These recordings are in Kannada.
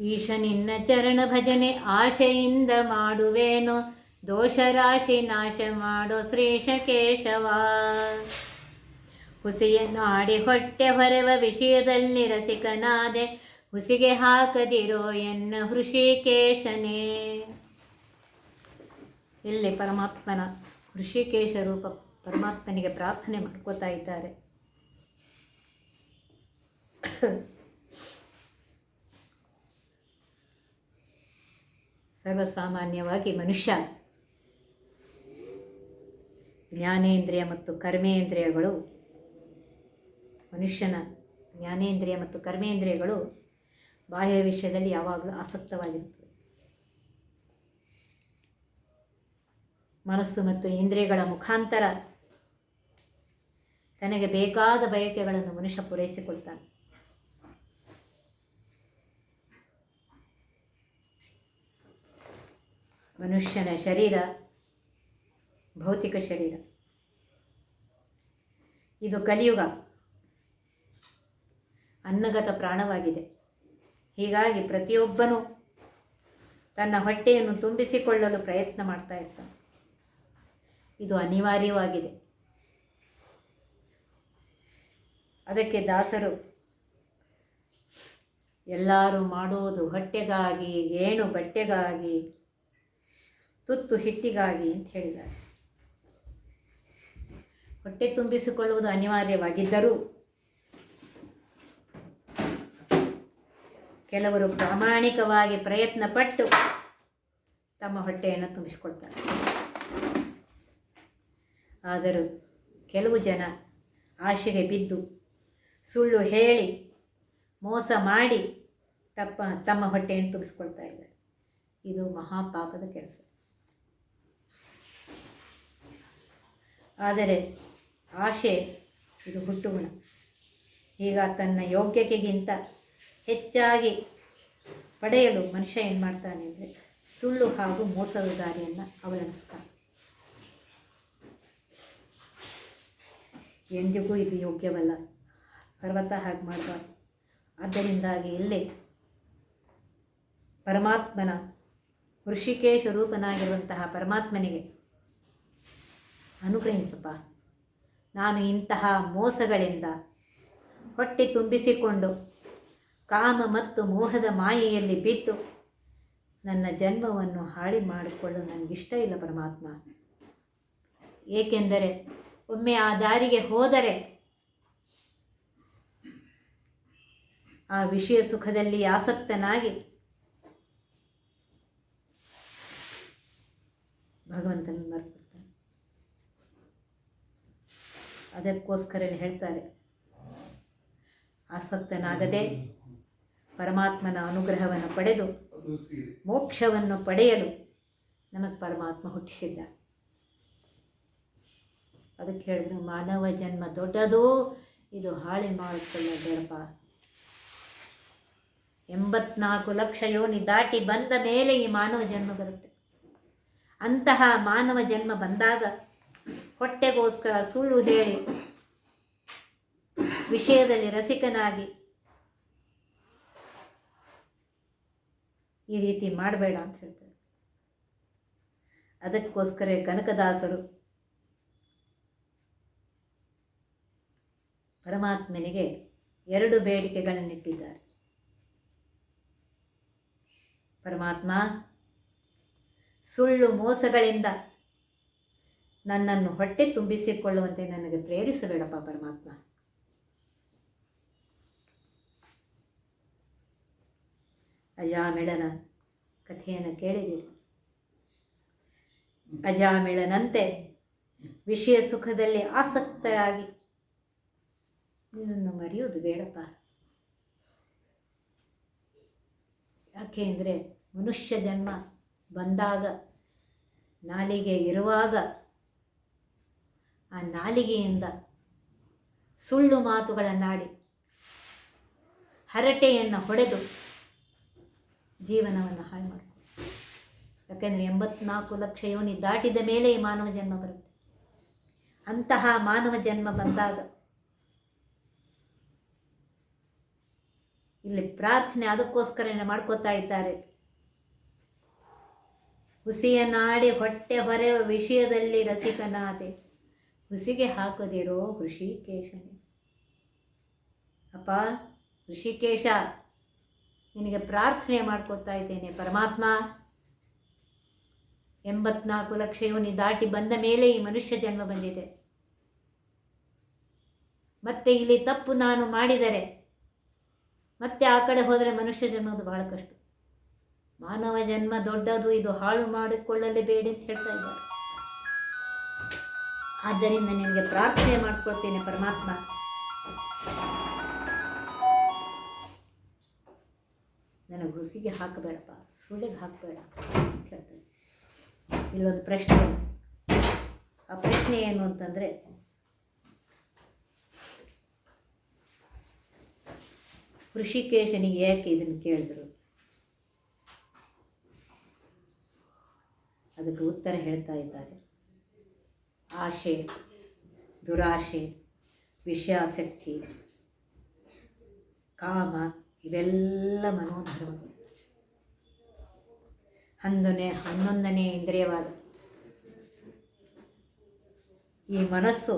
ಈಶ ನಿನ್ನ ಚರಣ ಭಜನೆ ಆಶೆಯಿಂದ ಮಾಡುವೇನು. ದೋಷ ರಾಶಿ ನಾಶ ಮಾಡೋ ಶ್ರೀಶ ಕೇಶವ. ನಾಡಿ ಹೊಟ್ಟೆ ಹೊರವ ವಿಷಯದಲ್ಲಿ ರಸಿಕನಾದೆ. ಹುಸಿಗೆ ಹಾಕದಿರೋ ಎನ್ನ ಹೃಷಿಕೇಶನೇ. ಇಲ್ಲಿ ಪರಮಾತ್ಮನ ಹೃಷಿಕೇಶ ರೂಪ ಪರಮಾತ್ಮನಿಗೆ ಪ್ರಾರ್ಥನೆ ಮಾಡ್ಕೋತಾ ಇದ್ದಾರೆ. ಸರ್ವಸಾಮಾನ್ಯವಾಗಿ ಮನುಷ್ಯ. ಜ್ಞಾನೇಂದ್ರಿಯ ಮತ್ತು ಕರ್ಮೇಂದ್ರಿಯಗಳು. ಮನುಷ್ಯನ ಜ್ಞಾನೇಂದ್ರಿಯ ಮತ್ತು ಕರ್ಮೇಂದ್ರಿಯಗಳು ಬಾಹ್ಯ ವಿಷಯದಲ್ಲಿ ಯಾವಾಗಲೂ ಆಸಕ್ತವಾಗಿರುತ್ತವೆ. ಮನಸ್ಸು ಮತ್ತು ಇಂದ್ರಿಯಗಳ ಮುಖಾಂತರ ತನಗೆ ಬೇಕಾದ ಬಯಕೆಗಳನ್ನು ಮನುಷ್ಯ ಪೂರೈಸಿಕೊಳ್ತಾನೆ. ಮನುಷ್ಯನ ಶರೀರ, ಭೌತಿಕ ಶರೀರ. ಇದು ಕಲಿಯುಗ. ಅನ್ನಗತ ಪ್ರಾಣವಾಗಿದೆ. ಹೀಗಾಗಿ ಪ್ರತಿಯೊಬ್ಬನೂ ತನ್ನ ಹೊಟ್ಟೆಯನ್ನು ತುಂಬಿಸಿಕೊಳ್ಳಲು ಪ್ರಯತ್ನ ಮಾಡ್ತಾ ಇರ್ತಾನೆ. ಇದು ಅನಿವಾರ್ಯವಾಗಿದೆ. ಅದಕ್ಕೆ ದಾಸರು ಎಲ್ಲರೂ ಮಾಡೋದು ಹೊಟ್ಟೆಗಾಗಿ, ಏಣು ಬಟ್ಟೆಗಾಗಿ ತುತ್ತು ಹಿಟ್ಟಿಗಾಗಿ ಅಂತ ಹೇಳಿದ್ದಾರೆ. ಹೊಟ್ಟೆ ತುಂಬಿಸಿಕೊಳ್ಳುವುದು ಅನಿವಾರ್ಯವಾಗಿದ್ದರೂ ಕೆಲವರು ಪ್ರಾಮಾಣಿಕವಾಗಿ ಪ್ರಯತ್ನ ಪಟ್ಟು ತಮ್ಮ ಹೊಟ್ಟೆಯನ್ನು ತುಂಬಿಸಿಕೊಳ್ತಾರೆ. ಆದರೂ ಕೆಲವು ಜನ ಆಶೆಗೆ ಬಿದ್ದು ಸುಳ್ಳು ಹೇಳಿ ಮೋಸ ಮಾಡಿ ತಪ್ಪ ತಮ್ಮ ಹೊಟ್ಟೆಯನ್ನು ತುಂಬಿಸ್ಕೊಳ್ತಾ ಇದ್ದಾರೆ. ಇದು ಮಹಾಪಾಪದ ಕೆಲಸ. ಆದರೆ ಆಶೆ ಇದು ಹುಟ್ಟುಗುಣ ಈಗ ತನ್ನ ಯೋಗ್ಯತೆಗಿಂತ ಹೆಚ್ಚಾಗಿ ಪಡೆಯಲು ಮನುಷ್ಯ ಏನು ಮಾಡ್ತಾನೆ ಅಂದರೆ ಸುಳ್ಳು ಹಾಗೂ ಮೋಸದ ದಾರಿಯನ್ನು ಅವಲಂಬಿಸ್ತಾನೆ. ಎಂದಿಗೂ ಇದು ಯೋಗ್ಯವಲ್ಲ. ಸರ್ವತಃ ಹಾಗೆ ಮಾಡಬಾರ್ದು. ಆದ್ದರಿಂದಾಗಿ ಇಲ್ಲಿ ಪರಮಾತ್ಮನ ಋಷಿಕೇಶ ರೂಪನಾಗಿರುವಂತಹ ಪರಮಾತ್ಮನಿಗೆ ಅನುಗ್ರಹಿಸಪ್ಪ. ನಾನು ಇಂತಹ ಮೋಸಗಳಿಂದ ಹೊಟ್ಟೆ ತುಂಬಿಸಿಕೊಂಡು ಕಾಮ ಮತ್ತು ಮೋಹದ ಮಾಯೆಯಲ್ಲಿ ಬಿದ್ದು ನನ್ನ ಜನ್ಮವನ್ನು ಹಾಳಿ ಮಾಡಿಕೊಳ್ಳಲು ನನಗಿಷ್ಟ ಇಲ್ಲ ಪರಮಾತ್ಮ. ಏಕೆಂದರೆ ಒಮ್ಮೆ ಆ ದಾರಿಗೆ ಹೋದರೆ ಆ ವಿಷಯ ಸುಖದಲ್ಲಿ ಆಸಕ್ತನಾಗಿ ಭಗವಂತನ ಅದಕ್ಕೋಸ್ಕರ ಹೇಳ್ತಾರೆ. ಆಸಕ್ತನಾಗದೆ ಪರಮಾತ್ಮನ ಅನುಗ್ರಹವನ್ನು ಪಡೆದು ಮೋಕ್ಷವನ್ನು ಪಡೆಯಲು ನಮಗೆ ಪರಮಾತ್ಮ ಹುಟ್ಟಿಸಿದ್ದ. ಅದಕ್ಕೆ ಹೇಳಿದ್ರು ಮಾನವ ಜನ್ಮ ದೊಡ್ಡದು ಇದು ಹಾಳಿ ಗಡಪ ಎಂಬತ್ನಾಲ್ಕು ಲಕ್ಷ ಯೋನಿ ದಾಟಿ ಬಂದ ಮೇಲೆ ಈ ಮಾನವ ಜನ್ಮ ಬರುತ್ತೆ. ಅಂತಹ ಮಾನವ ಜನ್ಮ ಬಂದಾಗ ಹೊಟ್ಟೆಗೋಸ್ಕರ ಸುಳ್ಳು ಹೇಳಿ. ವಿಷಯದಲ್ಲಿ ರಸಿಕನಾಗಿ. ಈ ರೀತಿ ಮಾಡಬೇಡ ಅಂತ ಹೇಳ್ತಾರೆ. ಅದಕ್ಕೋಸ್ಕರ ಕನಕದಾಸರು ಪರಮಾತ್ಮನಿಗೆ ಎರಡು ಬೇಡಿಕೆಗಳನ್ನಿಟ್ಟಿದ್ದಾರೆ. ಪರಮಾತ್ಮ ಸುಳ್ಳು ಮೋಸಗಳಿಂದ ನನ್ನನ್ನು ಹೊಟ್ಟೆ ತುಂಬಿಸಿಕೊಳ್ಳುವಂತೆ ನನಗೆ ಪ್ರೇರಿಸಬೇಡಪ್ಪ ಪರಮಾತ್ಮ. ಅಜಾಮಿಳನ ಕಥೆಯನ್ನು ಕೇಳಿದಿರಿ ಅಜಾಮಿಳನಂತೆ ವಿಷಯ ಸುಖದಲ್ಲಿ ಆಸಕ್ತರಾಗಿ ನಿನ್ನನ್ನು ಮರೆಯುವುದು ಬೇಡಪ್ಪ. ಯಾಕೆ ಅಂದರೆ ಮನುಷ್ಯ ಜನ್ಮ ಬಂದಾಗ ನಾಲಿಗೆ ಇರುವಾಗ ಆ ನಾಲಿಗೆಯಿಂದ ಸುಳ್ಳು ಮಾತುಗಳನ್ನಾಡಿ ಹರಟೆಯನ್ನು ಹೊಡೆದು ಜೀವನವನ್ನು ಹಾಳು ಮಾಡ್ಕೊಂಡು ಯಾಕೆಂದರೆ ಎಂಬತ್ನಾಲ್ಕು ಲಕ್ಷ ಯೋನಿ ದಾಟಿದ ಮೇಲೆ ಈ ಮಾನವ ಜನ್ಮ ಬರುತ್ತೆ. ಅಂತಹ ಮಾನವ ಜನ್ಮ ಬಂದಾಗ ಇಲ್ಲಿ ಪ್ರಾರ್ಥನೆ ಅದಕ್ಕೋಸ್ಕರನೇ ಮಾಡ್ಕೋತಾ ಇದ್ದಾರೆ. ಹುಸಿಯ ನಾಡಿ ಹೊಟ್ಟೆ ಹೊರೆವ ವಿಷಯದಲ್ಲಿ ರಸಿಕನಾದೆ. ಹುಸಿಗೆ ಹಾಕದಿರೋ ಋಷಿಕೇಶನೇ. ಅಪ್ಪ, ಋಷಿಕೇಶ, ನಿನಗೆ ಪ್ರಾರ್ಥನೆ ಮಾಡ್ಕೊಳ್ತಾ ಇದ್ದೇನೆ, ಪರಮಾತ್ಮ. ಎಂಬತ್ನಾಲ್ಕು ಲಕ್ಷ ಯೋನಿ ದಾಟಿ ಬಂದ ಮೇಲೆ ಈ ಮನುಷ್ಯ ಜನ್ಮ ಬಂದಿದೆ. ಮತ್ತೆ ಇಲ್ಲಿ ತಪ್ಪು ನಾನು ಮಾಡಿದರೆ, ಮತ್ತೆ ಆ ಕಡೆ ಹೋದರೆ ಮನುಷ್ಯ ಜನ್ಮದು ಬಹಳ ಕಷ್ಟ. ಮಾನವ ಜನ್ಮ ದೊಡ್ಡದು, ಇದು ಹಾಳು ಮಾಡಿಕೊಳ್ಳಲೇಬೇಡಿ ಅಂತ ಹೇಳ್ತಾ ಇದ್ದಾರೆ. ಆದ್ದರಿಂದ ನಿನಗೆ ಪ್ರಾರ್ಥನೆ ಮಾಡ್ಕೊಳ್ತೇನೆ, ಪರಮಾತ್ಮ. ನನಗೆ ಹುಸಿಗೆ ಹಾಕಬೇಡಪ್ಪ ಸುಳ್ಳಿಗೆ ಹಾಕಬೇಡ ಅಂತ ಹೇಳ್ತಾರೆ ಇಲ್ಲೊಂದು ಪ್ರಶ್ನೆ ಆ ಪ್ರಶ್ನೆ ಏನು ಅಂತಂದರೆ, ಋಷಿಕೇಶನಿಗೆ ಯಾಕೆ ಇದನ್ನು ಕೇಳಿದ್ರು? ಅದಕ್ಕೆ ಉತ್ತರ ಹೇಳ್ತಾ ಇದ್ದಾರೆ. ಆಶೆ, ದುರಾಶೆ, ವಿಷಯಾಸಕ್ತಿ, ಕಾಮ ಇವೆಲ್ಲ ಮನೋಧರ್ಮಗಳು ಹನ್ನೊಂದನೇ ಹನ್ನೊಂದನೇ ಇಂದ್ರಿಯವಾದ. ಈ ಮನಸ್ಸು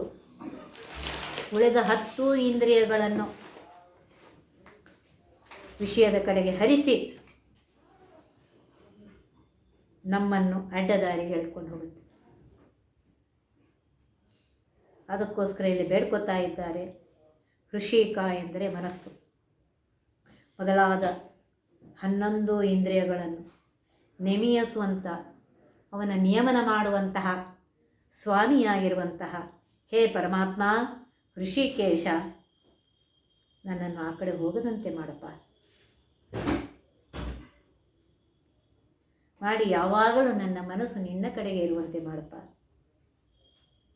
ಉಳಿದ ಹತ್ತು ಇಂದ್ರಿಯಗಳನ್ನು ವಿಷಯದ ಕಡೆಗೆ ಹರಿಸಿ ನಮ್ಮನ್ನು ಅಡ್ಡದಾರಿ ಎಳ್ಕೊಂಡು ಹೋಗುತ್ತೆ. ಅದಕ್ಕೋಸ್ಕರ ಇಲ್ಲಿ ಬೇಡ್ಕೋತಾ ಇದ್ದಾರೆ. ಕೃಷಿಕ ಎಂದರೆ ಮನಸ್ಸು. ಮೊದಲಾದ ಹನ್ನೊಂದು ಇಂದ್ರಿಯಗಳನ್ನು ನೆಮಿಯಸುವಂಥ, ಅವನ ನಿಯಮನ ಮಾಡುವಂತಹ, ಸ್ವಾಮಿಯಾಗಿರುವಂತಹ, ಹೇ ಪರಮಾತ್ಮ ಋಷಿಕೇಶ ನನ್ನನ್ನು ಆ ಕಡೆ ಹೋಗದಂತೆ ಮಾಡಪ್ಪ. ಮಾಡಿ ಯಾವಾಗಲೂ ನನ್ನ ಮನಸ್ಸು ನಿನ್ನ ಕಡೆಗೆ ಇರುವಂತೆ ಮಾಡಪ್ಪ.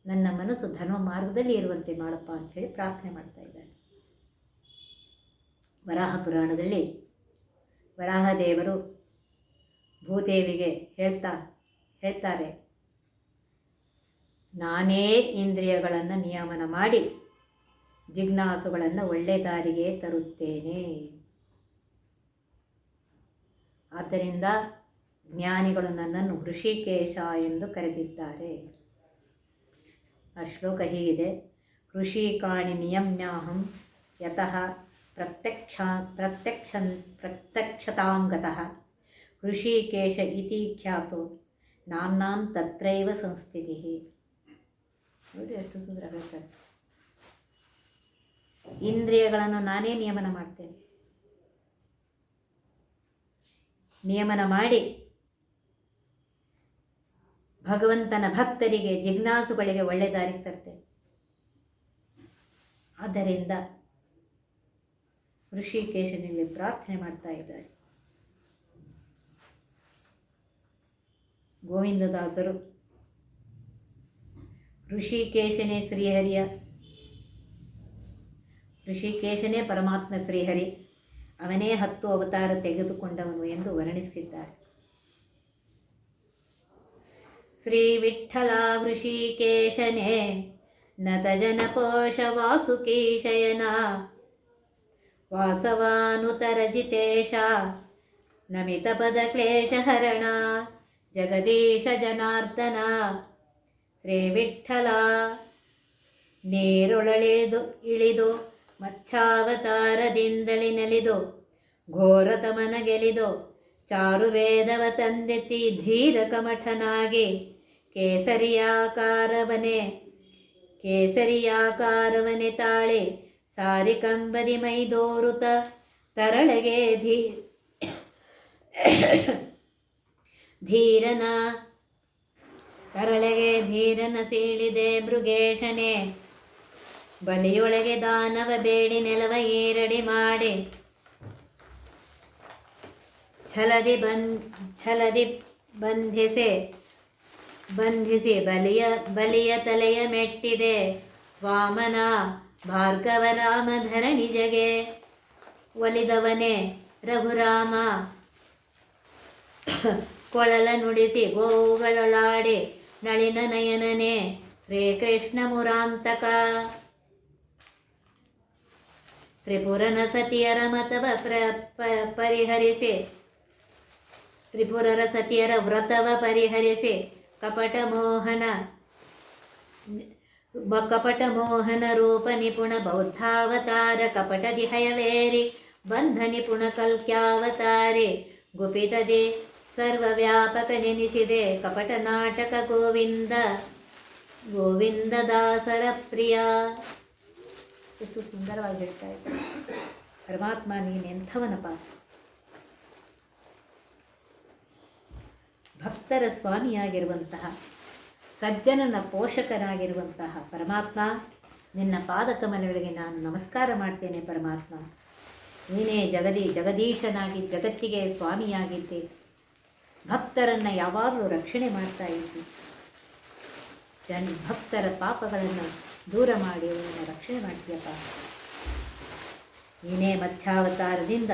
ನನ್ನ ಮನಸ್ಸು ಧರ್ಮ ಮಾರ್ಗದಲ್ಲಿ ಇರುವಂತೆ ಮಾಡಪ್ಪ ಅಂತ ಹೇಳಿ ಪ್ರಾರ್ಥನೆ ಮಾಡ್ತಾ ಇದ್ದಾರೆ ವರಾಹ ಪುರಾಣದಲ್ಲಿ ವರಾಹ ದೇವರು ಭೂದೇವಿಗೆ ಹೇಳ್ತಾ, ಹೇಳ್ತಾರೆ, ನಾನೇ ಇಂದ್ರಿಯಗಳನ್ನು ನಿಯಮನ ಮಾಡಿ ಜಿಜ್ಞಾಸುಗಳನ್ನು ಒಳ್ಳೆ ದಾರಿಗೆ ತರುತ್ತೇನೆ. ಆದ್ದರಿಂದ ಜ್ಞಾನಿಗಳು ನನ್ನನ್ನು ಋಷಿಕೇಶ ಎಂದು ಕರೆದಿದ್ದಾರೆ. ಆ ಶ್ಲೋಕ ಹೀಗಿದೆ. ಕೃಷಿಕಾಣಿ ನಿಯಮ್ಯಾಹಂ ಯತಃ ಪ್ರತ್ಯಕ್ಷ ಪ್ರತ್ಯಕ್ಷ ಪ್ರತ್ಯಕ್ಷತಾಂಗತಃ. ಋಷಿಕೇಶ ಇತಿ ಖ್ಯಾತೋ ನಾನ್ನಾಂ ತತ್ರೈವ ಸಂಸ್ಥಿತಿ. ನೋಡಿ ಎಷ್ಟು ಸುಂದರ ಇಂದ್ರಿಯಗಳನ್ನು ನಾನೇ ನಿಯಮನ ಮಾಡ್ತೇನೆ. ನಿಯಮನ ಮಾಡಿ ಭಗವಂತನ ಭಕ್ತರಿಗೆ ಜಿಜ್ಞಾಸುಗಳಿಗೆ ಒಳ್ಳೆ ದಾರಿ ತರ್ತೆ. ಆದ್ದರಿಂದ ಋಷಿಕೇಶನಲ್ಲಿ ಪ್ರಾರ್ಥನೆ ಮಾಡ್ತಾ ಇದ್ದಾರೆ. ಗೋವಿಂದದಾಸರು, ಋಷಿಕೇಶನೇ ಶ್ರೀಹರಿಯ, ಋಷಿಕೇಶನೇ ಪರಮಾತ್ಮ ಶ್ರೀಹರಿ, ಅವನೇ ಹತ್ತು ಅವತಾರ ತೆಗೆದುಕೊಂಡವನು ಎಂದು ವರ್ಣಿಸಿದ್ದಾರೆ. ಶ್ರೀ ವಿಠಲ ನತ ನತಜನಪೋಷ ವಾಸುಕೀಶಯನ ವಾಸವಾನುತರಜಿತೇಶ ನಮಿತ ಪದ ಕ್ಲೇಶಹರಣ ಜಗದೀಶ ಜನಾರ್ದನ ಶ್ರೀ ವಿಠಲ ನೀರೊಳಳಿದು ಇಳಿದು ಮಚ್ಛಾವತಾರದಿಂದಲಿ ನಲಿದು ಘೋರತಮನ ಗೆಲಿದು ಚಾರುವೇದವ ತಂದೆತ್ತಿ ಧೀರ ಕಮಠನಾಗಿ ಕೇಸರಿಯಾಕಾರವನೆ ಕೇಸರಿಯಾಕಾರವನೆ ತಾಳೆ, ಸಾರಿ ಕಂಬದಿ ಮೈದೋರುತ ತರಳಗೆ ಧೀ, ಧೀರನ, ತರಳಗೆ ಧೀರನ ಸೀಳಿದೆ ಮೃಗೇಶನೆ, ಬಲಿಯೊಳಗೆ ದಾನವ ಬೇಡಿ ನೆಲವ ಏರಡಿ ಮಾಡಿ, ಛಲದಿ ಬನ್ ಛಲದಿ ಬಂಧಿಸಿ ಬಂಧಿಸಿ ಬಲಿಯ ಬಲಿಯ ತಲೆಯ ಮೆಟ್ಟಿದೆ. ವಾಮನ ರಾಮ ಧರಣಿಜಗೆ ಒಲಿದವನೇ ರಘುರಾಮ. ಕೊಳಲ ನುಡಿಸಿ ಗೋಗಳೊಳಾಡಿ ನಳಿನ ನಯನನೇ ಶ್ರೀಕೃಷ್ಣ ಮುರಾಂತಕ. ತ್ರಿಪುರನ ಸತಿಯರ ಮತವ ಪ್ರ ಪರಿಹರಿಸಿ. ತ್ರಿಪುರರ ಸತಿಯರ ವ್ರತವ ಪರಿಹರಿಸಿ. ಕಪಟ ಮೋಹನ ಬ- ಕಪಟ ಮೋಹನ ರೂಪ ನಿಪುಣ ಬೌದ್ಧಾವತಾರ ಕಪಟ ದಿಹಯವೇರಿ, ಬಂಧ ನಿಪುಣ ಕಲ್ಕ್ಯಾವತಾರೆ, ಗುಪಿತದೆ ಸರ್ವವ್ಯಾಪಕ ನೆನೆಸಿದೆ ಕಪಟ ನಾಟಕ ಗೋವಿಂದ ಗೋವಿಂದ ದಾಸರ ಪ್ರಿಯ. ಎಷ್ಟು ಸುಂದರವಾಗಿ ಹೇಳ್ತಾ ಇದ್ದಾರೆ ಪರಮಾತ್ಮ ನೀನು ಭಕ್ತರ ಸ್ವಾಮಿಯಾಗಿರುವಂತಹ, ಸಜ್ಜನನ ಪೋಷಕನಾಗಿರುವಂತಹ ಪರಮಾತ್ಮ, ನಿನ್ನ ಪಾದಕಮಲಗಳಿಗೆ ನಾನು ನಮಸ್ಕಾರ ಮಾಡ್ತೇನೆ ಪರಮಾತ್ಮ. ನೀನೇ ಜಗದಿ, ಜಗದೀಶನಾಗಿ, ಜಗತ್ತಿಗೆ ಸ್ವಾಮಿಯಾಗಿದ್ದೆ. ಭಕ್ತರನ್ನು ಯಾವಾಗಲೂ ರಕ್ಷಣೆ ಮಾಡ್ತಾ ಇದ್ದಿ. ಜನ್ ಭಕ್ತರ ಪಾಪಗಳನ್ನು ದೂರ ಮಾಡಿ ಅವರನ್ನು ರಕ್ಷಣೆ ಮಾಡ್ತೀಯಪ್ಪ. ನೀನೇ ಮತ್ಸ್ಯಾವತಾರದಿಂದ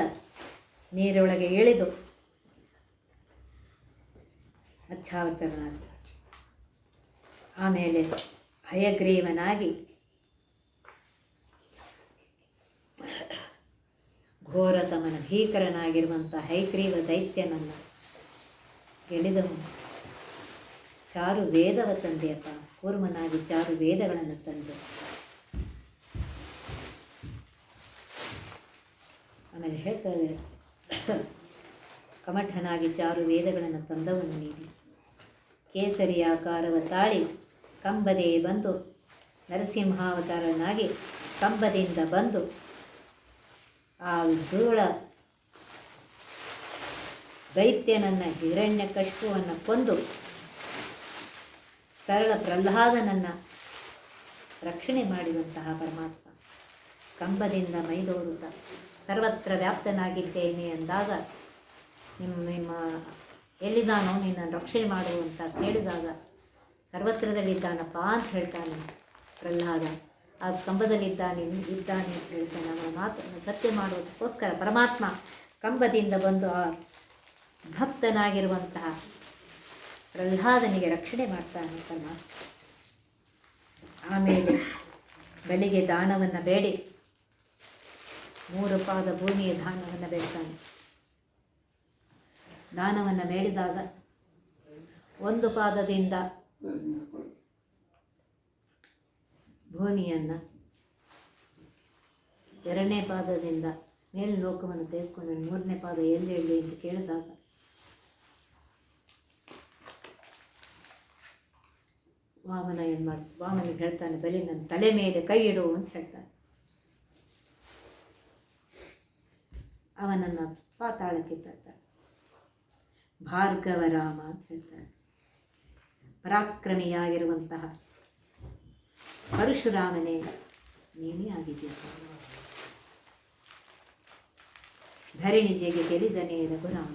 ನೀರೊಳಗೆ ಇಳಿದು ಮತ್ಸ್ಯಾವತಾರನಾದ ಆಮೇಲೆ ಭಯಗ್ರೀವನಾಗಿ ಘೋರತಮನ ಭೀಕರನಾಗಿರುವಂಥ ಹೈಗ್ರೀವ ದೈತ್ಯನನ್ನು ಗೆಳೆದವನು ಚಾರು ವೇದವ ತಂದೆಯಪ್ಪ ಕೂರ್ಮನಾಗಿ ಚಾರು ವೇದಗಳನ್ನು ತಂದೆ. ಆಮೇಲೆ ಹೇಳ್ತಾರೆ, ಕಮಠನಾಗಿ ಚಾರು ವೇದಗಳನ್ನು ತಂದವನು ನೀಡಿ ಕೇಸರಿ ಆಕಾರವ ತಾಳಿ ಕಂಬದೇ ಬಂದು ನರಸಿಂಹಾವತಾರನಾಗಿ ಕಂಬದಿಂದ ಬಂದು ಆ ಧೂಳ ಹಿರಣ್ಯ ಕಷ್ಟುವನ್ನು ಕೊಂದು ಸರಳ ಪ್ರಹ್ಲಾದನನ್ನು ರಕ್ಷಣೆ ಮಾಡಿದಂತಹ ಪರಮಾತ್ಮ. ಕಂಬದಿಂದ ಮೈದೋರುತ್ತ ಸರ್ವತ್ರ ವ್ಯಾಪ್ತನಾಗಿದ್ದೇನೆ ಅಂದಾಗ ನಿಮ್ಮ ನಿಮ್ಮ ಎಲ್ಲಿದ್ದಾನೋ ನಿನ್ನನ್ನು ರಕ್ಷಣೆ ಮಾಡು ಅಂತ ಕೇಳಿದಾಗ ಸರ್ವತ್ರದಲ್ಲಿದ್ದಾನಪ್ಪ ಅಂತ ಹೇಳ್ತಾನೆ ಪ್ರಹ್ಲಾದ. ಆ ಕಂಬದಲ್ಲಿದ್ದಾನೆ, ಇದ್ದಾನೆ ಅಂತ ಹೇಳ್ತಾನೆ. ಅವನ ಮಾತನ್ನು ಸತ್ಯ ಮಾಡುವುದಕ್ಕೋಸ್ಕರ ಪರಮಾತ್ಮ ಕಂಬದಿಂದ ಬಂದು ಆ ಭಕ್ತನಾಗಿರುವಂತಹ ಪ್ರಹ್ಲಾದನಿಗೆ ರಕ್ಷಣೆ ಮಾಡ್ತಾನೆ ತಮ್ಮ ಆಮೇಲೆ ಬೆಳಿಗ್ಗೆ ದಾನವನ್ನು ಬೇಡಿ. ಮೂರು ಪಾದ ಭೂಮಿಯ ದಾನವನ್ನು ಬೇಡ್ತಾನೆ. ದಾನವನ್ನು ಬೇಡಿದಾಗ ಒಂದು ಪಾದದಿಂದ ಭೂಮಿಯನ್ನು ಎರಡನೇ ಪಾದದಿಂದ ಮೇಲಿನ ಲೋಕವನ್ನು ತೆಗೆದುಕೊಂಡು ಮೂರನೇ ಪಾದ ಎಲ್ಲಿ ಹೇಳಿ ಎಂದು ಕೇಳಿದಾಗ ವಾಮನ ಏನು ಮಾಡ್ತಾನೆ ವಾಮನ ಹೇಳ್ತಾನೆ, ಬಲಿ ನನ್ನ ತಲೆ ಮೇಲೆ ಕೈ ಇಡು ಅಂತ ಹೇಳ್ತಾನೆ. ಅವನನ್ನು ಪಾತಾಳಕ್ಕೆ ತರ್ತಾನೆ. ಭಾರ್ಗವ ರಾಮ ಅಂತ ಹೇಳ್ತಾರೆ. ಪರಾಕ್ರಮಿಯಾಗಿರುವಂತಹ ಪರಶುರಾಮನೇ ನೀನೇ ಆಗಿದ್ದೀಯ ಧರಣಿಜೆಗೆ ಗೆಲಿದನೇ ರಘುರಾಮ.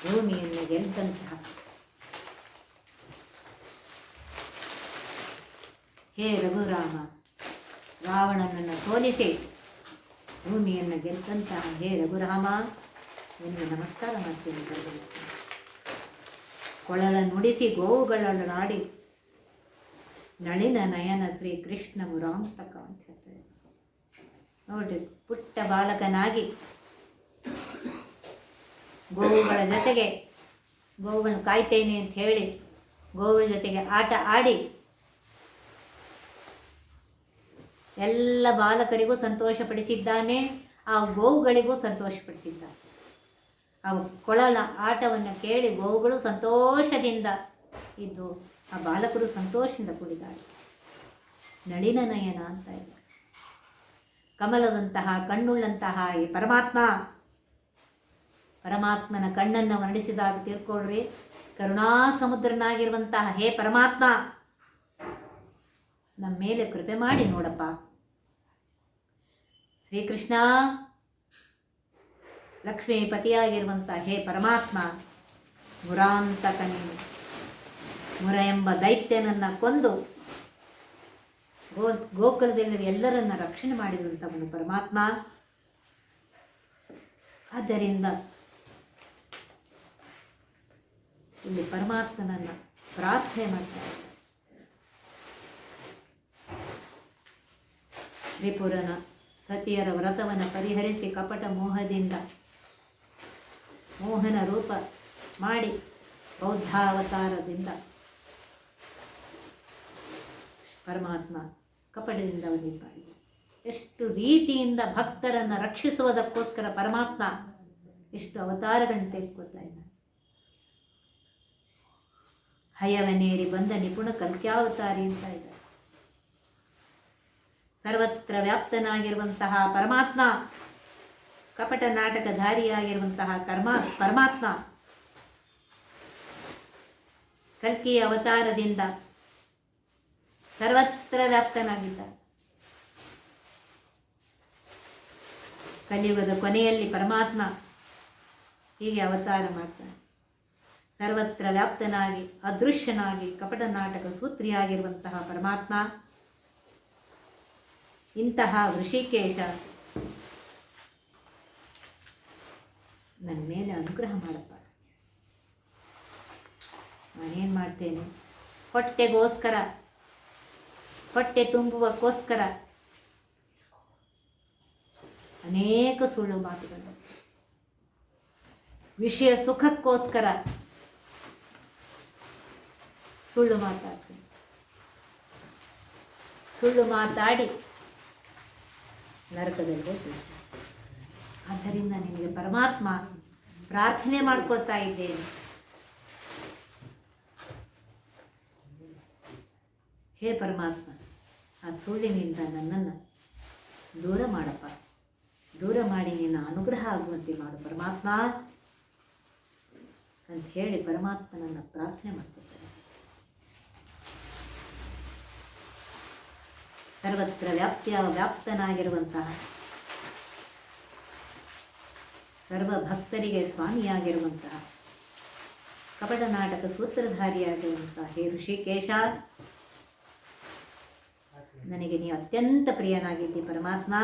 ಭೂಮಿಯನ್ನು ಗೆದ್ದಂತಹ ಹೇ ರಘುರಾಮ, ರಾವಣನನ್ನು ಸೋಲಿಸಿ. ಭೂಮಿಯನ್ನು ಗೆದ್ದಂತಹ ಹೇ ರಘುರಾಮ. ನಿನಗೆ ನಮಸ್ಕಾರ ಮಾಡ್ತೀನಿ. ಕೊಳಲ ನುಡಿಸಿ ಗೋವುಗಳನ್ನಾಡಿ ನಳಿನ ನಯನ ಶ್ರೀ ಕೃಷ್ಣ ಮುರಾಂತಕ ಅಂತ ಹೇಳ್ತಾರೆ. ನೋಡ್ರಿ, ಪುಟ್ಟ ಬಾಲಕನಾಗಿ ಗೋವುಗಳ ಜೊತೆಗೆ ಗೋವುಗಳನ್ನು ಕಾಯ್ತೇನೆ ಅಂತ ಹೇಳಿ ಗೋವುಗಳ ಜೊತೆಗೆ ಆಟ ಆಡಿ ಎಲ್ಲ ಬಾಲಕರಿಗೂ ಸಂತೋಷಪಡಿಸಿದ್ದಾನೆ ಆ ಗೋವುಗಳಿಗೂ ಸಂತೋಷಪಡಿಸಿದ್ದಾನೆ ಆ ಕೊಳಲ ಆಟವನ್ನು ಕೇಳಿ ಗೋವುಗಳು ಸಂತೋಷದಿಂದ ಇದ್ದು ಆ ಬಾಲಕರು ಸಂತೋಷದಿಂದ ಕೂಡಿದ್ದಾರೆ ನಳಿನ ನಯನ ಅಂತ ಇದೆ. ಕಮಲದಂತಹ, ಕಣ್ಣುಳ್ಳಂತಹ ಈ ಪರಮಾತ್ಮ, ಪರಮಾತ್ಮನ ಕಣ್ಣನ್ನು ವರ್ಣಿಸಿದಾಗ ತಿಳ್ಕೊಳ್ರಿ ಕರುಣಾ ಸಮುದ್ರನಾಗಿರುವಂತಹ ಹೇ ಪರಮಾತ್ಮ ನಮ್ಮ ಮೇಲೆ ಕೃಪೆ ಮಾಡಿ ನೋಡಪ್ಪ. ಶ್ರೀಕೃಷ್ಣ ಲಕ್ಷ್ಮೀಪತಿಯಾಗಿರುವಂಥ ಹೇ ಪರಮಾತ್ಮ ಮುರಾಂತಕನಿ ಮುರ ಎಂಬ ದೈತ್ಯನನ್ನು ಕೊಂದು ಗೋ ಗೋಕುಲದಲ್ಲಿ ಎಲ್ಲರನ್ನ ರಕ್ಷಣೆ ಮಾಡಿರುವಂಥವನು ಪರಮಾತ್ಮ. ಆದ್ದರಿಂದ ಇಲ್ಲಿ ಪರಮಾತ್ಮನನ್ನು ಪ್ರಾರ್ಥನೆ ಮಾಡ್ತಾರೆ. ತ್ರಿಪುರನ ಸತಿಯರ ವ್ರತವನ್ನು ಪರಿಹರಿಸಿ ಕಪಟ ಮೋಹದಿಂದ ಮೋಹನ ರೂಪ ಮಾಡಿ ಬೌದ್ಧಾವತಾರದಿಂದ ಪರಮಾತ್ಮ ಕಪಟದಿಂದ ಬಂದಿದ್ದಾನೆ. ಎಷ್ಟು ರೀತಿಯಿಂದ ಭಕ್ತರನ್ನು ರಕ್ಷಿಸುವುದಕ್ಕೋಸ್ಕರ ಪರಮಾತ್ಮ ಎಷ್ಟು ಅವತಾರಗಳನ್ನು ತೆಗೆದುಕೊಳ್ತಾ ಇದ್ದಾನೆ. ಹಯವನೇರಿ ಬಂದ ನಿಪುಣ ಕಲ್ಕ್ಯಾವತಾರಿ ಅಂತ ಇದ್ದಾರೆ ಸರ್ವತ್ರ ವ್ಯಾಪ್ತನಾಗಿರುವಂತಹ ಪರಮಾತ್ಮ ಕಪಟ ನಾಟಕಧಾರಿಯಾಗಿರುವಂತಹ ಕರ್ಮ, ಪರಮಾತ್ಮ ಕಲ್ಕಿಯ ಅವತಾರದಿಂದ ಸರ್ವತ್ರ ವ್ಯಾಪ್ತನಾಗಿದ್ದ ಕಲಿಯುಗದ ಕೊನೆಯಲ್ಲಿ ಪರಮಾತ್ಮ ಹೀಗೆ ಅವತಾರ ಮಾಡ್ತಾನೆ. ಸರ್ವತ್ರ ವ್ಯಾಪ್ತನಾಗಿ, ಅದೃಶ್ಯನಾಗಿ, ಕಪಟ ನಾಟಕ ಸೂತ್ರಿಯಾಗಿರುವಂತಹ ಪರಮಾತ್ಮ ಇಂತಹ ಋಷಿಕೇಶ ನನ್ನ ಮೇಲೆ ಅನುಗ್ರಹ ಮಾಡಪ್ಪ. ನಾನೇನು ಮಾಡ್ತೇನೆ? ಹೊಟ್ಟೆಗೋಸ್ಕರ, ಹೊಟ್ಟೆ ತುಂಬುವಕ್ಕೋಸ್ಕರ ಅನೇಕ ಸುಳ್ಳು ಮಾತುಗಳು. ವಿಷಯ ಸುಖಕ್ಕೋಸ್ಕರ ಸುಳ್ಳು ಮಾತಾಡ್ತೀನಿ. ಸುಳ್ಳು ಮಾತಾಡಿ ನರಕದಲ್ಲಿ ಹೋಗ್ತೀನಿ ಆದ್ದರಿಂದ ನಿಮಗೆ ಪರಮಾತ್ಮ ಪ್ರಾರ್ಥನೆ ಮಾಡ್ಕೊಳ್ತಾ ಇದ್ದೇನೆ. ಹೇ ಪರಮಾತ್ಮ, ಆ ಸೋಲಿನಿಂದ ನನ್ನನ್ನು ದೂರ ಮಾಡಪ್ಪ. ದೂರ ಮಾಡಿ ನಿನ್ನ ಅನುಗ್ರಹ ಆಗುವಂತೆ ಮಾಡು ಪರಮಾತ್ಮ ಅಂತ ಹೇಳಿ ಪರಮಾತ್ಮನನ್ನು ಪ್ರಾರ್ಥನೆ ಮಾಡ್ಕೊಳ್ತಾರೆ. ಸರ್ವತ್ರ ವ್ಯಾಪ್ತಿಯ ವ್ಯಾಪ್ತನಾಗಿರುವಂತಹ ಸರ್ವ ಭಕ್ತರಿಗೆ ಸ್ವಾಮಿಯಾಗಿರುವಂತಹ ಕಪಟ ನಾಟಕ ಸೂತ್ರಧಾರಿಯಾಗಿರುವಂತಹ ಹೇ ಋಷಿಕೇಶ. ನನಗೆ ನೀ ಅತ್ಯಂತ ಪ್ರಿಯನಾಗಿದ್ದಿ ಪರಮಾತ್ಮ.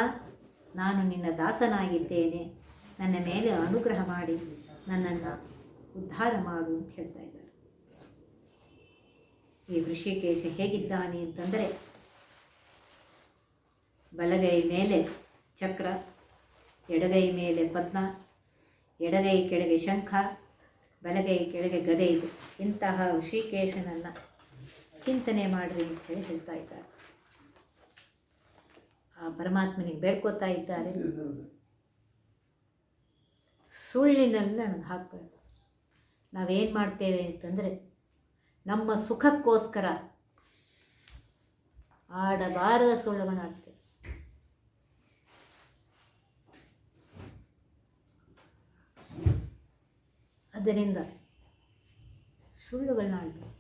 ನಾನು ನಿನ್ನ ದಾಸನಾಗಿದ್ದೇನೆ. ನನ್ನ ಮೇಲೆ ಅನುಗ್ರಹ ಮಾಡಿ ನನ್ನನ್ನು ಉದ್ಧಾರ ಮಾಡು ಅಂತ ಹೇಳ್ತಾ ಇದ್ದಾರೆ. ಈ ಋಷಿಕೇಶ, ಹೇಗಿದ್ದಾನೆ ಅಂತಂದರೆ, ಬಲಗೈ ಮೇಲೆ ಚಕ್ರ, ಎಡಗೈ ಮೇಲೆ ಪದ್ಮ ಎಡಗೈ ಕೆಳಗೆ ಶಂಖ, ಬಲಗೈ ಕೆಳಗೆ ಗದೆ ಇದೆ. ಇಂತಹ ಋಷಿಕೇಶನನ್ನು ಚಿಂತನೆ ಮಾಡಿರಿ ಅಂತ ಹೇಳಿ ಹೇಳ್ತಾ ಇದ್ದಾರೆ. ಆ ಪರಮಾತ್ಮನಿಗೆ ಬೇಡ್ಕೋತಾ ಇದ್ದಾರೆ. ಸುಳ್ಳಿನಲ್ಲಿ ನನಗೆ ಹಾಕಬೇಡ. ನಾವೇನು ಮಾಡ್ತೇವೆ ಅಂತಂದರೆ ನಮ್ಮ ಸುಖಕ್ಕೋಸ್ಕರ ಆಡಬಾರದ ಸುಳ್ಳುಗಳನ್ನ ಅದರಿಂದ ಸುಳ್ಳುಗಳನ್ನ ಆಡ್ತೇವೆ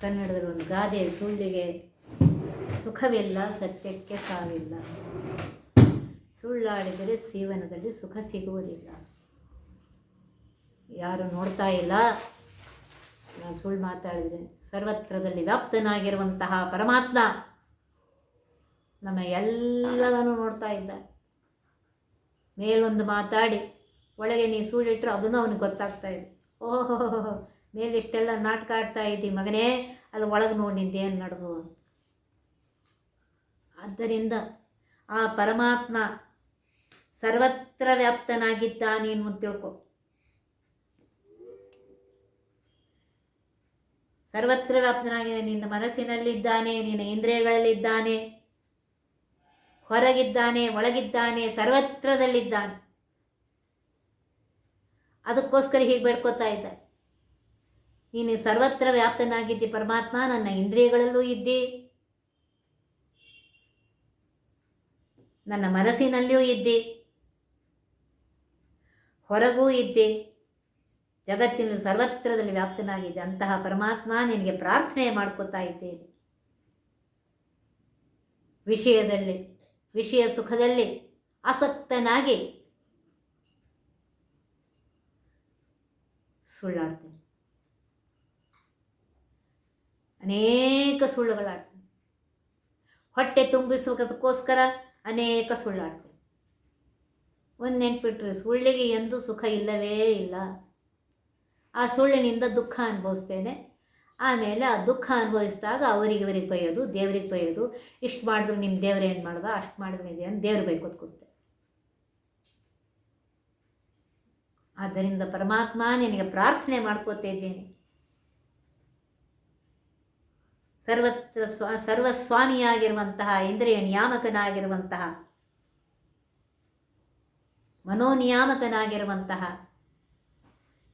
ಕನ್ನಡದಲ್ಲಿ ಒಂದು ಗಾದೆ, ಸುಳ್ಳಿಗೆ ಸುಖವಿಲ್ಲ, ಸತ್ಯಕ್ಕೆ ಸಾವಿಲ್ಲ. ಸುಳ್ಳಾಡಿದರೆ ಜೀವನದಲ್ಲಿ ಸುಖ ಸಿಗುವುದಿಲ್ಲ. ಯಾರು ನೋಡ್ತಾ ಇಲ್ಲ, ನಾನು ಸುಳ್ಳು ಮಾತಾಡಿದರೆ ಸರ್ವತ್ರದಲ್ಲಿ ವ್ಯಾಪ್ತನಾಗಿರುವಂತಹ ಪರಮಾತ್ಮ ನಮ್ಮ ಎಲ್ಲವನ್ನು ನೋಡ್ತಾ ಇದ್ದ ಮೇಲೊಂದು ಮಾತಾಡಿ ಒಳಗೆ ನೀ ಸುಳ್ಳಿಟ್ರೆ ಅದನ್ನು ಅವನಿಗೆ ಗೊತ್ತಾಗ್ತಾ ಇದೆ. ಓಹೋ, ಮೇಲೆ ಇಷ್ಟೆಲ್ಲ ನಾಟಕ ಆಡ್ತಾ ಇದ್ದಿ ಮಗನೇ, ಅಲ್ಲಿ ಒಳಗೆ ನೋಡಿ ಏನು ನಡೆದು ಆದ್ದರಿಂದ ಆ ಪರಮಾತ್ಮ ಸರ್ವತ್ರ ವ್ಯಾಪ್ತನಾಗಿದ್ದಾನೆ ಅಂತ ತಿಳ್ಕೊ. ಸರ್ವತ್ರ ವ್ಯಾಪ್ತನಾಗಿದೆ ನಿನ್ನ ಮನಸ್ಸಿನಲ್ಲಿದ್ದಾನೆ, ನಿನ್ನ ಇಂದ್ರಿಯಗಳಲ್ಲಿದ್ದಾನೆ, ಹೊರಗಿದ್ದಾನೆ, ಒಳಗಿದ್ದಾನೆ, ಸರ್ವತ್ರದಲ್ಲಿದ್ದಾನೆ. ಅದಕ್ಕೋಸ್ಕರ ಹೀಗೆ ಬೇಡ್ಕೋತಾ ಇದ್ದ. ನೀನು ಸರ್ವತ್ರ ವ್ಯಾಪ್ತನಾಗಿದ್ದಿ, ಪರಮಾತ್ಮ, ನನ್ನ ಇಂದ್ರಿಯಗಳಲ್ಲೂ ಇದ್ದಿ. ನನ್ನ ಮನಸ್ಸಿನಲ್ಲಿಯೂ ಇದ್ದಿ. ಹೊರಗೂ ಇದ್ದಿ. ಜಗತ್ತಿನ ಸರ್ವತ್ರದಲ್ಲಿ ವ್ಯಾಪ್ತನಾಗಿದೆ ಅಂತಹ ಪರಮಾತ್ಮ ನಿನಗೆ ಪ್ರಾರ್ಥನೆ ಮಾಡ್ಕೋತಾ ಇದ್ದೆ. ವಿಷಯದಲ್ಲಿ, ವಿಷಯ ಸುಖದಲ್ಲಿ ಆಸಕ್ತನಾಗಿ ಸುಳ್ಳಾಡ್ತೇನೆ. ಅನೇಕ ಸುಳ್ಳುಗಳಾಡ್ತೇನೆ. ಹೊಟ್ಟೆ ತುಂಬಿಸೋದಕ್ಕೋಸ್ಕರ ಅನೇಕ ಸುಳ್ಳಾಡ್ತೇನೆ. ಒಂದು ನೆನ್ಪಿಟ್ರಿ, ಸುಳ್ಳಿಗೆ ಎಂದೂ ಸುಖ ಇಲ್ಲವೇ ಇಲ್ಲ. ಆ ಸುಳ್ಳಿನಿಂದ ದುಃಖ ಅನುಭವಿಸ್ತೇನೆ. ಆಮೇಲೆ ಆ ದುಃಖ ಅನುಭವಿಸಿದಾಗ ಅವರಿಗೆ ಇವರಿಗೆ ಬೈಯೋದು, ದೇವ್ರಿಗೆ ಬೈಯೋದು, ಇಷ್ಟು ಮಾಡಿದ್ರು ನಿಮ್ಮ ದೇವ್ರು ಏನು ಮಾಡ್ದ, ಅಷ್ಟು ಮಾಡಿದ್ರೆ ಅಂತ ದೇವ್ರು ಬೈಕೋದು ಆದ್ದರಿಂದ ಪರಮಾತ್ಮ ನಿನಗೆ ಪ್ರಾರ್ಥನೆ ಮಾಡ್ಕೋತಾ ಇದ್ದೇನೆ. ಸರ್ವತ್ರ ಸ್ವ, ಸರ್ವಸ್ವಾಮಿಯಾಗಿರುವಂತಹ ಇಂದ್ರಿಯ ನಿಯಾಮಕನಾಗಿರುವಂತಹ, ಮನೋನಿಯಾಮಕನಾಗಿರುವಂತಹ,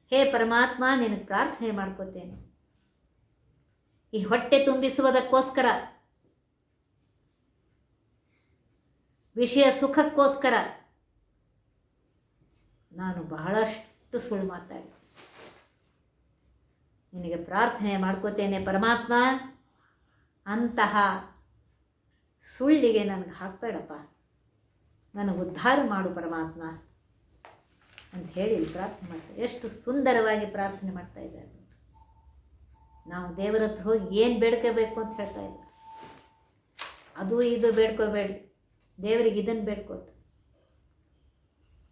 ಹೇ ಪರಮಾತ್ಮ ನಿನಗೆ ಪ್ರಾರ್ಥನೆ ಮಾಡ್ಕೋತೇನೆ. ಈ ಹೊಟ್ಟೆ ತುಂಬಿಸುವುದಕ್ಕೋಸ್ಕರ, ವಿಷಯ ಸುಖಕ್ಕೋಸ್ಕರ ನಾನು ಬಹಳಷ್ಟು ಸುಳ್ಳು ಮಾತಾಡಿ. ನಿನಗೆ ಪ್ರಾರ್ಥನೆ ಮಾಡ್ಕೋತೇನೆ ಪರಮಾತ್ಮ. ಅಂತಹ ಸುಳ್ಳಿಗೆ ನನಗೆ ಹಾಕಬೇಡಪ್ಪ. ನನಗೆ ಉದ್ಧಾರ ಮಾಡು ಪರಮಾತ್ಮ ಅಂತ ಹೇಳಿ ಪ್ರಾರ್ಥನೆ ಮಾಡ್ತಾರೆ. ಎಷ್ಟು ಸುಂದರವಾಗಿ ಪ್ರಾರ್ಥನೆ ಮಾಡ್ತಾ ಇದ್ದಾರೆ. ನಾವು ದೇವರ ಹತ್ರ ಹೋಗಿ ಏನು ಬೇಡ್ಕೋಬೇಕು ಅಂತ ಹೇಳ್ತಾ ಇದ್ದಾರೆ. ಅದು ಇದು ಬೇಡ್ಕೋಬೇಡಿ. ದೇವರಿಗೆ ಇದನ್ನು ಬೇಡ್ಕೊಟ್ಟು.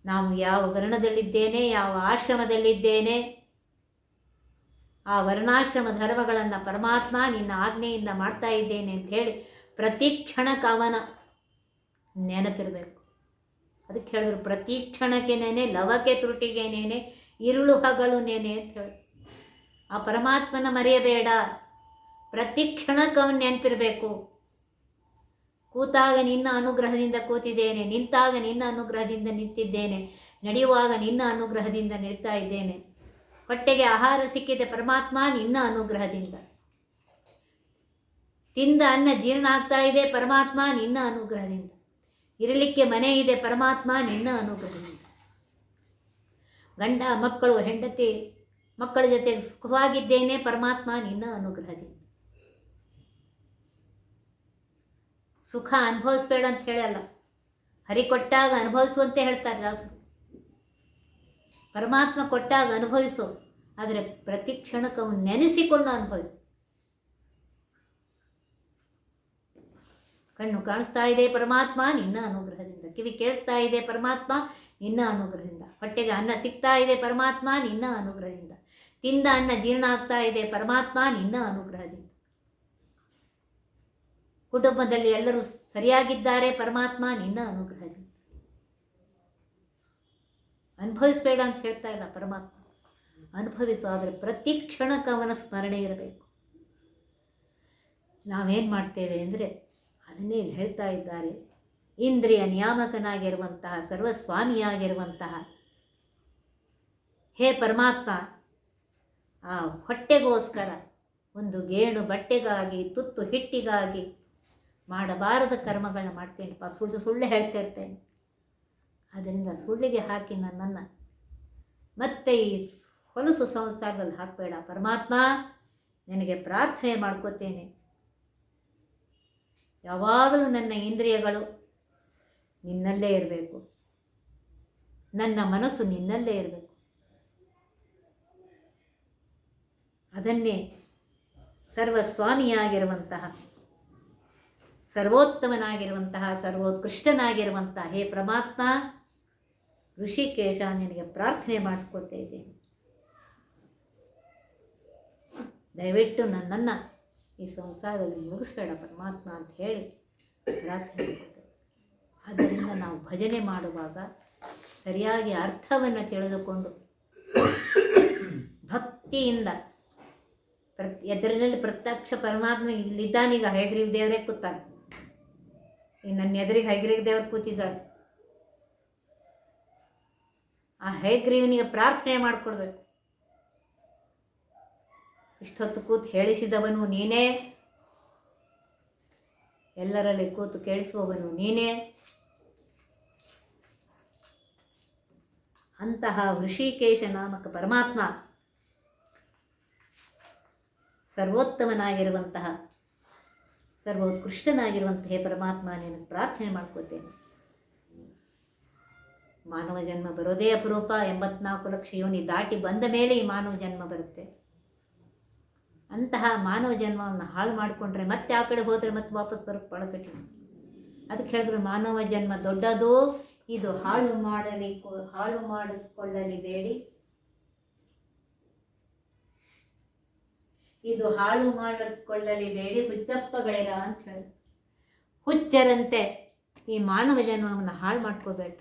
ನಾವು ಯಾವ ವರ್ಣದಲ್ಲಿದ್ದೇನೆ, ಯಾವ ಆಶ್ರಮದಲ್ಲಿದ್ದೇನೆ, ಆ ವರ್ಣಾಶ್ರಮ ಧರ್ಮಗಳನ್ನು ಪರಮಾತ್ಮ ನಿನ್ನ ಆಜ್ಞೆಯಿಂದ ಮಾಡ್ತಾ ಇದ್ದೇನೆ ಅಂತ ಹೇಳಿ ಪ್ರತಿ ಕ್ಷಣಕ್ಕೆ ಅವನ ನೆನಪಿರಬೇಕು. ಅದಕ್ಕೆ ಹೇಳಿದ್ರು, ಪ್ರತಿ ಕ್ಷಣಕ್ಕೆ ನೇನೆ ಇರುಳು ಹಗಲು ನೆನೆ ಅಂತ ಹೇಳಿ. ಆ ಪರಮಾತ್ಮನ ಮರೆಯಬೇಡ. ಪ್ರತಿ ಕ್ಷಣಕ್ಕೆ ಅವನು ನೆನಪಿರಬೇಕು. ಕೂತಾಗ ನಿನ್ನ ಅನುಗ್ರಹದಿಂದ ಕೂತಿದ್ದೇನೆ, ನಿಂತಾಗ ನಿನ್ನ ಅನುಗ್ರಹದಿಂದ ನಿಂತಿದ್ದೇನೆ, ನಡೆಯುವಾಗ ನಿನ್ನ ಅನುಗ್ರಹದಿಂದ ನಡೀತಾ ಇದ್ದೇನೆ. ಹೊಟ್ಟೆಗೆ ಆಹಾರ ಸಿಕ್ಕಿದೆ, ಪರಮಾತ್ಮ ನಿನ್ನ ಅನುಗ್ರಹದಿಂದ. ತಿಂದ ಅನ್ನ ಜೀರ್ಣ ಆಗ್ತಾ ಇದೆ, ಪರಮಾತ್ಮ ನಿನ್ನ ಅನುಗ್ರಹದಿಂದ. ಇರಲಿಕ್ಕೆ ಮನೆ ಇದೆ, ಪರಮಾತ್ಮ ನಿನ್ನ ಅನುಗ್ರಹದಿಂದ. ಗಂಡ ಮಕ್ಕಳು, ಹೆಂಡತಿ ಮಕ್ಕಳ ಜೊತೆ ಸುಖವಾಗಿದ್ದೇನೆ, ಪರಮಾತ್ಮ ನಿನ್ನ ಅನುಗ್ರಹದಿಂದ. ಸುಖ ಅನುಭವಿಸ್ಬೇಡ ಅಂತ ಹೇಳಲ್ಲ ಹರಿ ಕೊಟ್ಟಾಗ ಅನುಭವಿಸು ಅಂತ ಹೇಳ್ತಾರೆ ದಾಸು ಪರಮಾತ್ಮ ಕೊಟ್ಟಾಗ ಅನುಭವಿಸು, ಆದರೆ ಪ್ರತಿ ಕ್ಷಣಕ್ಕೂ ನೆನೆಸಿಕೊಂಡು ಅನುಭವಿಸು. ಕಣ್ಣು ಕಾಣಿಸ್ತಾ ಇದೆ ಪರಮಾತ್ಮ, ನಿನ್ನ ಅನುಗ್ರಹದಿಂದ. ಕಿವಿ ಕೇಳಿಸ್ತಾ ಇದೆ ಪರಮಾತ್ಮ, ನಿನ್ನ ಅನುಗ್ರಹದಿಂದ. ಹೊಟ್ಟೆಗೆ ಅನ್ನ ಸಿಗ್ತಾ ಇದೆ ಪರಮಾತ್ಮ, ನಿನ್ನ ಅನುಗ್ರಹದಿಂದ. ತಿಂದ ಅನ್ನ ಜೀರ್ಣ ಆಗ್ತಾ ಇದೆ ಪರಮಾತ್ಮ, ನಿನ್ನ ಅನುಗ್ರಹದಿಂದ. ಕುಟುಂಬದಲ್ಲಿ ಎಲ್ಲರೂ ಸರಿಯಾಗಿದ್ದಾರೆ, ಪರಮಾತ್ಮ ನಿನ್ನ ಅನುಗ್ರಹದಿಂದ. ಅನುಭವಿಸಬೇಡ ಅಂತ ಹೇಳ್ತಾ ಇಲ್ಲ ಪರಮಾತ್ಮ. ಅನುಭವಿಸು, ಆದರೆ ಪ್ರತಿ ಕ್ಷಣ ಕವನ ಸ್ಮರಣೆ ಇರಬೇಕು. ನಾವೇನು ಮಾಡ್ತೇವೆ ಅಂದರೆ ಅದನ್ನೇ ಹೇಳ್ತಾ ಇದ್ದಾರೆ. ಇಂದ್ರಿಯ ನಿಯಾಮಕನಾಗಿರುವಂತಹ, ಸರ್ವಸ್ವಾಮಿಯಾಗಿರುವಂತಹ, ಹೇ ಪರಮಾತ್ಮ, ಆ ಹೊಟ್ಟೆಗೋಸ್ಕರ ಒಂದು ಗೇಣು ಬಟ್ಟೆಗಾಗಿ, ತುತ್ತು ಹಿಟ್ಟಿಗಾಗಿ ಮಾಡಬಾರದ ಕರ್ಮಗಳನ್ನ ಮಾಡ್ತೇನೆಪ್ಪ. ಸುಳ್ಳು ಸುಳ್ಳು ಹೇಳ್ತಾ ಇರ್ತೇನೆ. ಅದರಿಂದ ಸುಳ್ಳಿಗೆ ಹಾಕಿ ನನ್ನನ್ನು ಮತ್ತೆ ಈ ಹೊಲಸು ಸಂಸಾರದಲ್ಲಿ ಹಾಕಬೇಡ. ಪರಮಾತ್ಮ, ನಿನಗೆ ಪ್ರಾರ್ಥನೆ ಮಾಡ್ಕೋತೇನೆ. ಯಾವಾಗಲೂ ನನ್ನ ಇಂದ್ರಿಯಗಳು ನಿನ್ನಲ್ಲೇ ಇರಬೇಕು. ನನ್ನ ಮನಸ್ಸು ನಿನ್ನಲ್ಲೇ ಇರಬೇಕು. ಅದನ್ನೇ ಸರ್ವಸ್ವಾಮಿಯಾಗಿರುವಂತಹ ಸರ್ವೋತ್ತಮನಾಗಿರುವಂತಹ ಸರ್ವೋತ್ಕೃಷ್ಟನಾಗಿರುವಂತಹ ಹೇ ಪರಮಾತ್ಮ, ಋಷಿಕೇಶ ನಿನಗೆ ಪ್ರಾರ್ಥನೆ ಮಾಡಿಸ್ಕೊಳ್ತಾ ಇದ್ದೇನೆ. ದಯವಿಟ್ಟು ನನ್ನನ್ನು ಈ ಸಂಸಾರದಲ್ಲಿ ಮುಗಿಸ್ಬೇಡ ಪರಮಾತ್ಮ ಅಂತ ಹೇಳಿ ಪ್ರಾರ್ಥನೆ ಮಾಡ್ತೇವೆ ಆದ್ದರಿಂದ ನಾವು ಭಜನೆ ಮಾಡುವಾಗ ಸರಿಯಾಗಿ ಅರ್ಥವನ್ನು ತಿಳಿದುಕೊಂಡು ಭಕ್ತಿಯಿಂದ ಪ್ರತ್ ಎದುರಿನಲ್ಲಿ ಪ್ರತ್ಯಕ್ಷ ಪರಮಾತ್ಮ ಇಲ್ಲಿದ್ದಾನೀಗ ಹೇಗ್ರೀವ್ ದೇವರೇ ಕೂತಾನೆ. ನನ್ನ ಎದುರಿಗೆ ಹೈಗ್ರೀವ್ ದೇವರು ಕೂತಿದ್ದಾರೆ ಆ ಹೈಗ್ರೀವನಿಗೆ ಪ್ರಾರ್ಥನೆ ಮಾಡಿಕೊಡ್ಬೇಕು. ಇಷ್ಟೊತ್ತು ಕೂತು ಹೇಳಿಸಿದವನು ನೀನೇ. ಎಲ್ಲರಲ್ಲಿ ಕೂತು ಕೇಳಿಸುವವನು ನೀನೇ. ಅಂತಹ ಋಷಿಕೇಶ ನಾಮಕ ಪರಮಾತ್ಮ ಸರ್ವೋತ್ತಮನಾಗಿರುವಂತಹ ಸರ್ವೋತ್ಕೃಷ್ಟನಾಗಿರುವಂತಹ ಪರಮಾತ್ಮ ನಿನಗೆ ಪ್ರಾರ್ಥನೆ ಮಾಡ್ಕೋತೇನೆ. ಮಾನವ ಜನ್ಮ ಬರೋದೇ ಅಪರೂಪ, ಎಂಬತ್ನಾಲ್ಕು ಲಕ್ಷ ಯೋನಿ ದಾಟಿ ಬಂದ ಮೇಲೆ ಈ ಮಾನವ ಜನ್ಮ ಬರುತ್ತೆ. ಅಂತಹ ಮಾನವ ಜನ್ಮವನ್ನು ಹಾಳು ಮಾಡಿಕೊಂಡ್ರೆ ಮತ್ತೆ ಆ ಕಡೆ ಹೋದರೆ ಮತ್ತೆ ವಾಪಸ್ ಬರೋಕ್ಕೆ ಭಾಳ ಕಠಿಣ. ಅದಕ್ಕೆ ಹೇಳಿದ್ರು ಮಾನವ ಜನ್ಮ ದೊಡ್ಡದು, ಇದು ಹಾಳು ಮಾಡಲಿ, ಹಾಳು ಮಾಡಿಸ್ಕೊಳ್ಳಲಿ ಬೇಡಿ. ಇದು ಹಾಳು ಮಾಡಿಕೊಳ್ಳಲಿ, ಬೇಡಿ, ಹುಚ್ಚಪ್ಪಗಳಿರ ಅಂತ ಹೇಳಿ. ಹುಚ್ಚರಂತೆ, ಈ ಮಾನವ ಜನ್ಮವನ್ನು ಹಾಳು ಮಾಡ್ಕೋಬೇಡ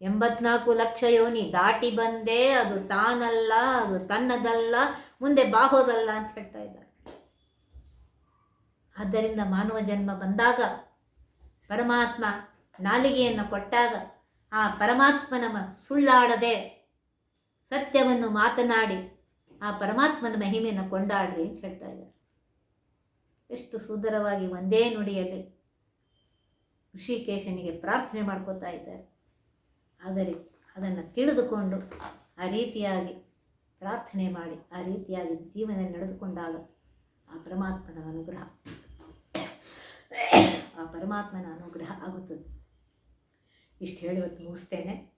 ಎಂಬತ್ನಾಲ್ಕು ಲಕ್ಷ ಯೋನಿ ದಾಟಿ ಬಂದೇ ಅದು ತಾನಲ್ಲ, ಅದು ತನ್ನದಲ್ಲ, ಮುಂದೆ ಬಾಹೋದಲ್ಲ ಅಂತ ಹೇಳ್ತಾ ಇದ್ದಾರೆ. ಆದ್ದರಿಂದ ಮಾನವ ಜನ್ಮ ಬಂದಾಗ ಪರಮಾತ್ಮ ನಾಲಿಗೆಯನ್ನು ಕೊಟ್ಟಾಗ ಆ ಪರಮಾತ್ಮನ ಸುಳ್ಳಾಡದೆ ಸತ್ಯವನ್ನು ಮಾತನಾಡಿ ಆ ಪರಮಾತ್ಮನ ಮಹಿಮೆಯನ್ನು ಕೊಂಡಾಡ್ರಿ ಅಂತ ಹೇಳ್ತಾ ಇದ್ದಾರೆ. ಎಷ್ಟು ಸುಂದರವಾಗಿ ಒಂದೇ ನುಡಿಯಲ್ಲಿ ಋಷಿಕೇಶನಿಗೆ ಪ್ರಾರ್ಥನೆ ಮಾಡ್ಕೋತಾ ಇದ್ದಾರೆ. ಆದರೆ ಅದನ್ನು ತಿಳಿದುಕೊಂಡು ಆ ರೀತಿಯಾಗಿ ಪ್ರಾರ್ಥನೆ ಮಾಡಿ, ಆ ರೀತಿಯಾಗಿ ಜೀವನ ನಡೆದುಕೊಂಡಾಗ ಆ ಪರಮಾತ್ಮನ ಅನುಗ್ರಹ, ಆ ಪರಮಾತ್ಮನ ಅನುಗ್ರಹ ಆಗುತ್ತದೆ. ಇಷ್ಟು ಹೇಳಿ ಇವತ್ತು ಮುಗಿಸ್ತೇನೆ.